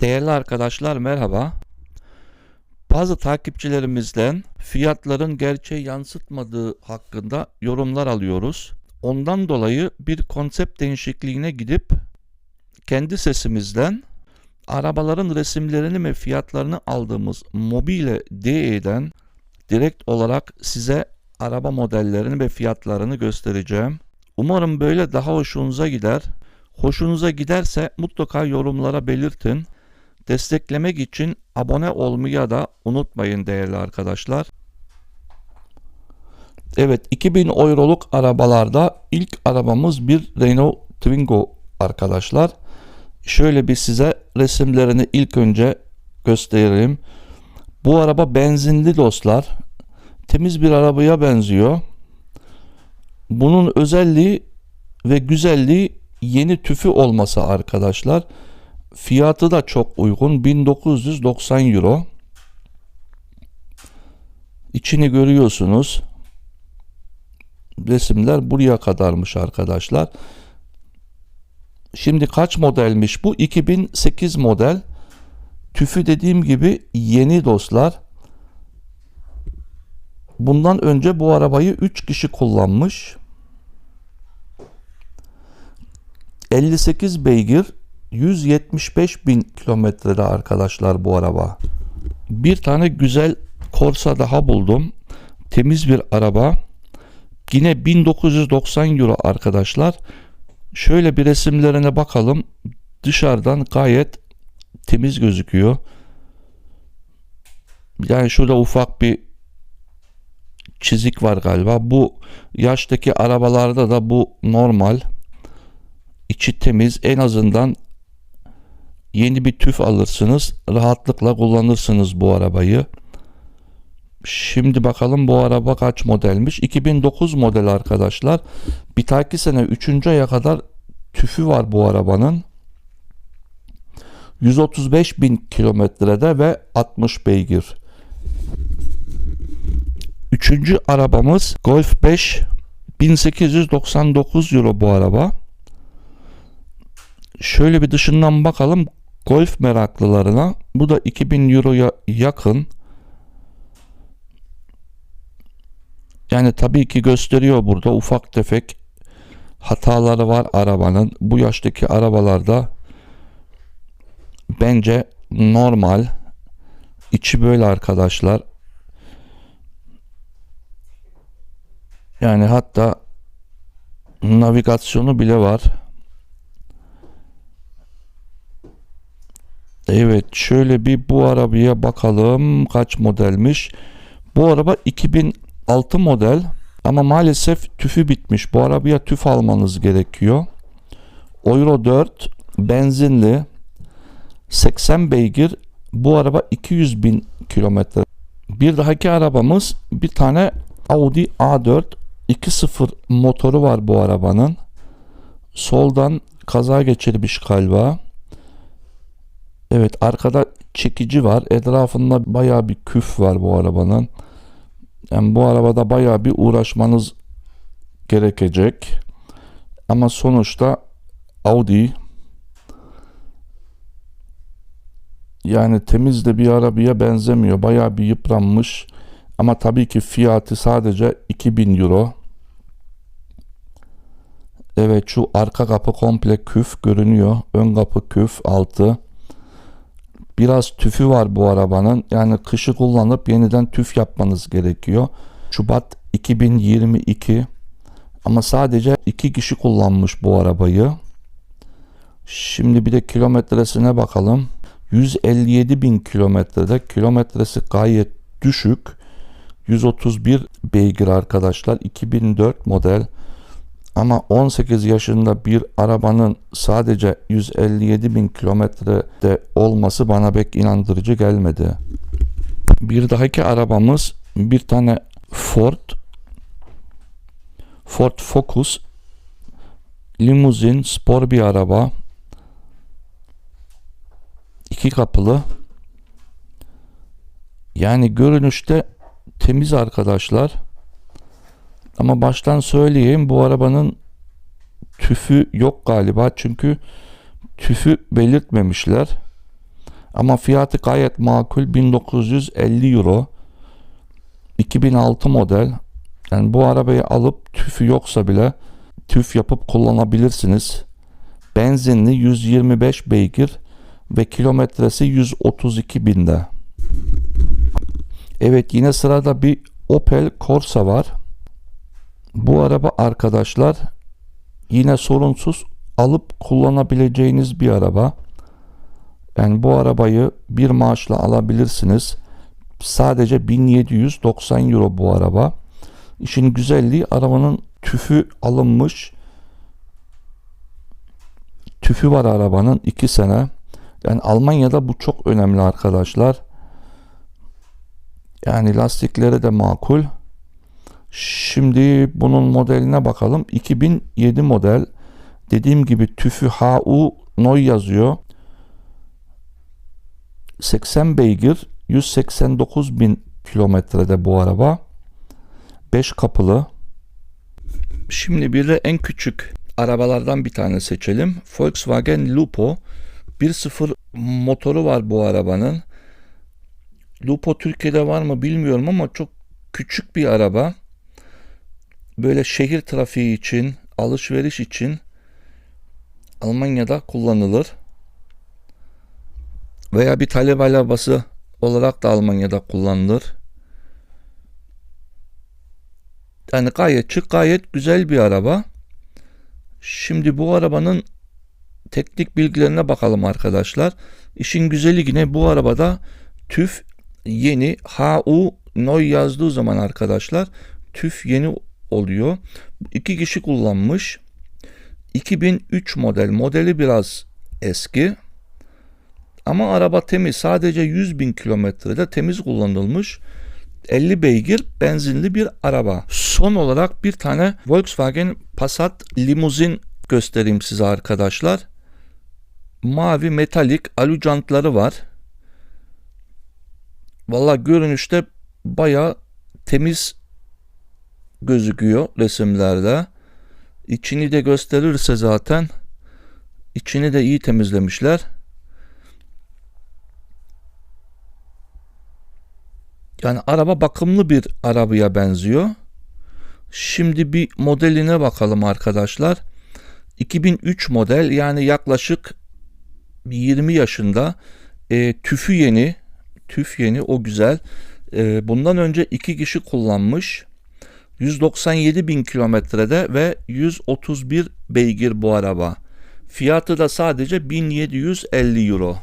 Değerli arkadaşlar merhaba. Bazı takipçilerimizden fiyatların gerçeği yansıtmadığı hakkında yorumlar alıyoruz. Ondan dolayı bir konsept değişikliğine gidip kendi sesimizden arabaların resimlerini ve fiyatlarını aldığımız Mobile DE'den direkt olarak size araba modellerini ve fiyatlarını göstereceğim. Umarım böyle daha hoşunuza gider. Hoşunuza giderse mutlaka yorumlara belirtin. Desteklemek için abone olmayı da unutmayın değerli arkadaşlar. Evet 2000 euroluk arabalarda ilk arabamız bir Renault Twingo arkadaşlar. Şöyle bir size resimlerini ilk önce göstereyim. Bu araba benzinli dostlar. Temiz bir arabaya benziyor. Bunun özelliği ve güzelliği yeni tüfü olması arkadaşlar. Fiyatı da çok uygun. 1990 euro. İçini görüyorsunuz. Resimler buraya kadarmış arkadaşlar. Şimdi kaç modelmiş bu? 2008 model. Tüfü dediğim gibi yeni dostlar. Bundan önce bu arabayı 3 kişi kullanmış. 58 beygir 175 bin kilometrede arkadaşlar bu araba. Bir tane güzel Corsa daha buldum. Temiz bir araba. Yine 1990 euro arkadaşlar. Şöyle bir resimlerine bakalım. Dışarıdan gayet temiz gözüküyor. Yani şurada ufak bir çizik var galiba. Bu yaştaki arabalarda da bu normal. İçi temiz. En azından yeni bir tüf alırsınız. Rahatlıkla kullanırsınız bu arabayı. Şimdi bakalım bu araba kaç modelmiş? 2009 model arkadaşlar. Bir dahaki sene 3. aya kadar tüfü var bu arabanın. 135 bin kilometrede ve 60 beygir. Üçüncü arabamız Golf 5 1899 euro bu araba. Şöyle bir dışından bakalım golf meraklılarına. Bu da 2000 euroya yakın. Yani tabii ki gösteriyor burada ufak tefek hataları var arabanın. Bu yaştaki arabalarda bence normal. İçi böyle arkadaşlar. Yani hatta navigasyonu bile var. Evet şöyle bir bu arabaya bakalım kaç modelmiş. Bu araba 2006 model ama maalesef tüfü bitmiş. Bu arabaya tüf almanız gerekiyor. Euro 4 benzinli 80 beygir bu araba 200 bin kilometre. Bir dahaki arabamız bir tane Audi A4 2.0 motoru var bu arabanın. Soldan kaza geçirmiş galiba. Evet arkada çekici var. Etrafında baya bir küf var bu arabanın. Yani bu arabada baya bir uğraşmanız gerekecek. Ama sonuçta Audi yani temiz de bir arabaya benzemiyor. Baya bir yıpranmış. Ama tabii ki fiyatı sadece 2000 euro. Evet şu arka kapı komple küf görünüyor. Ön kapı küf altı. Biraz tüfü var bu arabanın. Yani kışı kullanıp yeniden tüf yapmanız gerekiyor. Şubat 2022 ama sadece iki kişi kullanmış bu arabayı. Şimdi bir de kilometresine bakalım. 157 bin kilometrede kilometresi gayet düşük. 131 beygir arkadaşlar. 2004 model. Ama 18 yaşında bir arabanın sadece 157 bin kilometrede olması bana pek inandırıcı gelmedi. Bir dahaki arabamız bir tane Ford Ford Focus limuzin spor bir araba iki kapılı yani görünüşte temiz arkadaşlar ama baştan söyleyeyim bu arabanın tüfü yok galiba çünkü tüfü belirtmemişler. Ama fiyatı gayet makul 1950 euro. 2006 model. Yani bu arabayı alıp tüfü yoksa bile tüf yapıp kullanabilirsiniz. Benzinli 125 beygir ve kilometresi 132 binde. Evet yine sırada bir Opel Corsa var. Bu araba arkadaşlar yine sorunsuz alıp kullanabileceğiniz bir araba. Yani bu arabayı bir maaşla alabilirsiniz. Sadece 1790 euro bu araba. İşin güzelliği arabanın tüfü alınmış. Tüfü var arabanın 2 sene. Yani Almanya'da bu çok önemli arkadaşlar. Yani lastikleri de makul. Şimdi bunun modeline bakalım. 2007 model. Dediğim gibi tüfü HU Noy yazıyor. 80 beygir 189 bin kilometrede bu araba. 5 kapılı. Şimdi bir de en küçük arabalardan bir tane seçelim. Volkswagen Lupo 1.0 motoru var bu arabanın. Lupo Türkiye'de var mı bilmiyorum ama çok küçük bir araba. Böyle şehir trafiği için, alışveriş için Almanya'da kullanılır. Veya bir talep arabası olarak da Almanya'da kullanılır. Yani gayet çık gayet güzel bir araba. Şimdi bu arabanın teknik bilgilerine bakalım arkadaşlar. İşin güzeli yine bu arabada TÜV yeni HU Noy yazdığı zaman arkadaşlar TÜV yeni oluyor. İki kişi kullanmış. 2003 model. Modeli biraz eski. Ama araba temiz. Sadece 100 bin kilometrede temiz kullanılmış. 50 beygir benzinli bir araba. Son olarak bir tane Volkswagen Passat limuzin göstereyim size arkadaşlar. Mavi metalik alu jantları var. Valla görünüşte baya temiz gözüküyor resimlerde. İçini de gösterirse zaten içini de iyi temizlemişler. Yani araba bakımlı bir arabaya benziyor. Şimdi bir modeline bakalım arkadaşlar. 2003 model yani yaklaşık 20 yaşında e, tüfü yeni tüf yeni o güzel. E, bundan önce iki kişi kullanmış. 197 bin kilometrede ve 131 beygir bu araba. Fiyatı da sadece 1750 euro.